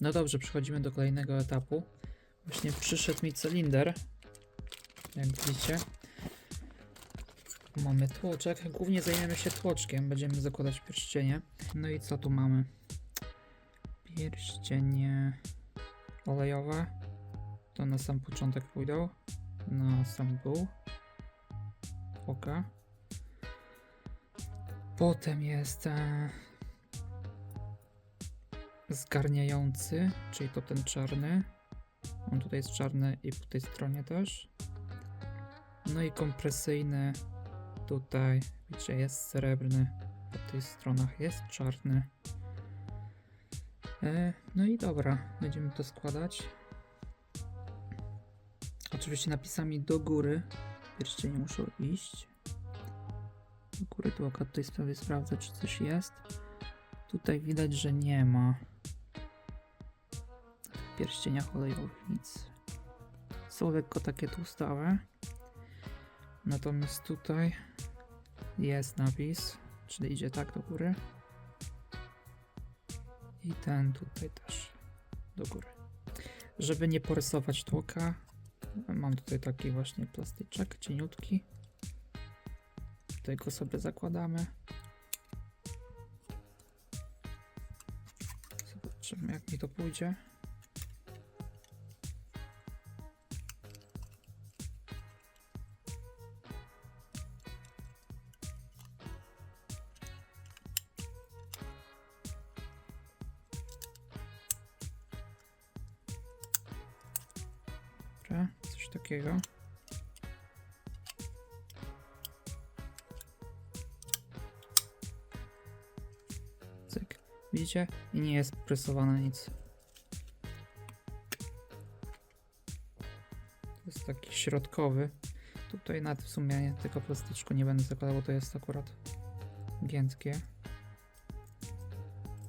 No dobrze, przechodzimy do kolejnego etapu. Właśnie przyszedł mi cylinder. Jak widzicie. Mamy tłoczek. Głównie zajmiemy się tłoczkiem. Będziemy zakładać pierścienie. No i co tu mamy? Pierścienie olejowe. To na sam początek pójdą. Na sam dół. Tłoka. Potem jest e, zgarniający, czyli to ten czarny. On tutaj jest czarny i po tej stronie też. No i kompresyjny tutaj, widzicie, jest srebrny. Po tych stronach jest czarny. E, no i dobra, będziemy to składać. Oczywiście napisami do góry pierścienie muszą iść. Do góry tłoka tutaj sobie sprawdzę, czy coś jest. Tutaj widać, że nie ma pierścieniach olejowych nic. Są lekko takie tłustawe. Natomiast tutaj jest napis, czyli idzie tak do góry. I ten tutaj też do góry. Żeby nie porysować tłoka, mam tutaj taki właśnie plastyczek cieniutki. Tutaj go sobie zakładamy. Zobaczymy jak mi to pójdzie. Takiego. Cyk. Widzicie? I nie jest presowane nic. To jest taki środkowy. Tutaj nad w sumie tego plastyczku nie będę zakładał, bo to jest akurat giętkie.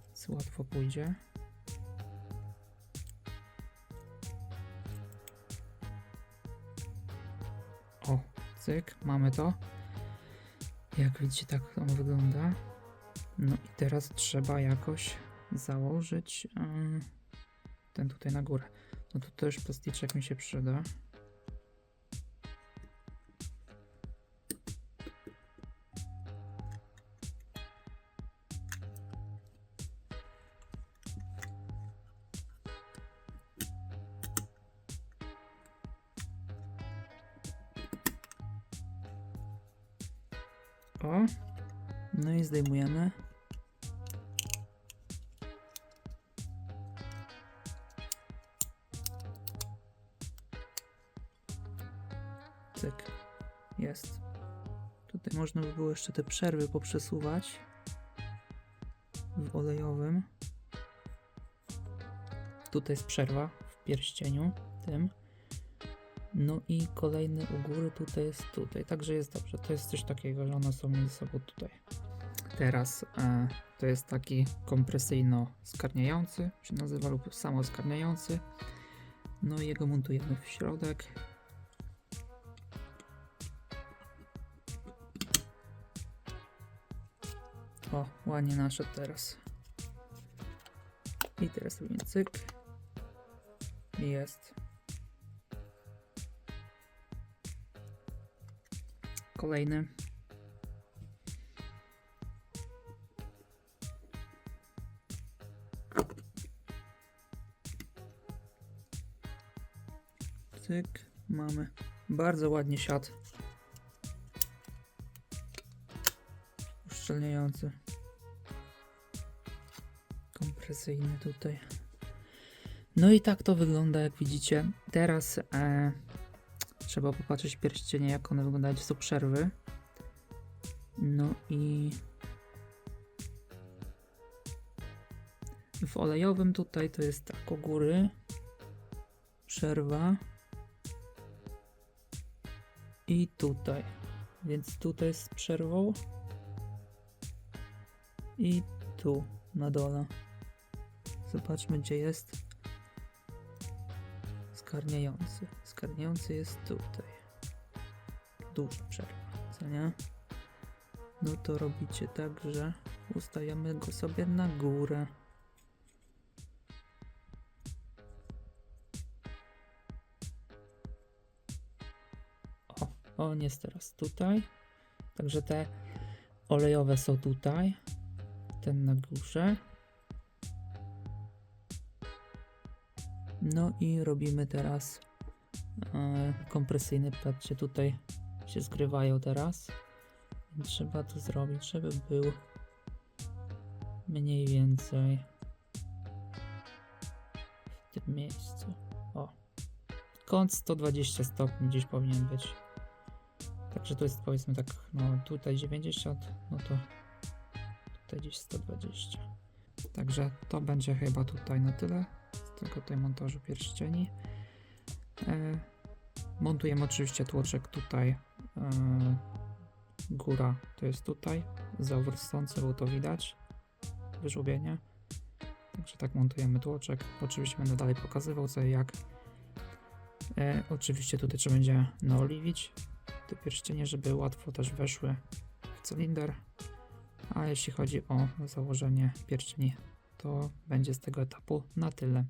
Więc łatwo pójdzie. Cyk, mamy to. Jak widzicie, tak to wygląda. No i teraz trzeba jakoś założyć em, ten tutaj na górę. No tu też plastyczek mi się przyda. O, no i zdejmujemy. Cyk. Jest. Tutaj można by było jeszcze te przerwy poprzesuwać w olejowym. Tutaj jest przerwa w pierścieniu tym. No i kolejny u góry tutaj jest tutaj, także jest dobrze. To jest coś takiego, że one są między sobą tutaj. Teraz e, to jest taki kompresyjno-skarniający, się nazywa lub samoskarniający. No i jego montujemy w środek. O, ładnie naszedł teraz. I teraz robimy cyk. Jest. Kolejny. Mamy. Bardzo ładnie siadł. Uszczelniający. Kompresyjny tutaj. No i tak to wygląda, jak widzicie. Teraz e, trzeba popatrzeć pierścienie, jak one wyglądają, gdzie są przerwy. No i w olejowym tutaj to jest tak u góry przerwa i tutaj. Więc tutaj z przerwą i tu na dole. Zobaczmy gdzie jest Skarniający. Skarniający jest tutaj. Duża przerwa, co nie? No to robicie tak, że ustawiamy go sobie na górę. O, on jest teraz tutaj. Także te olejowe są tutaj. Ten na górze. No i robimy teraz e, kompresyjny. Patrzcie, tutaj się zgrywają teraz. Trzeba to zrobić, żeby był mniej więcej w tym miejscu. O. Kąt 120 stopni gdzieś powinien być. Także to jest powiedzmy tak, no tutaj 90, no to tutaj gdzieś 120. Także to będzie chyba tutaj na tyle tego tutaj montażu pierścieni. E, montujemy oczywiście tłoczek tutaj. E, góra to jest tutaj. Zauważyć bo to widać. Wyżłobienie. Także tak montujemy tłoczek. Oczywiście będę dalej pokazywał co i jak. E, oczywiście tutaj trzeba będzie naoliwić te pierścienie, żeby łatwo też weszły w cylinder. A jeśli chodzi o założenie pierścieni, to będzie z tego etapu na tyle.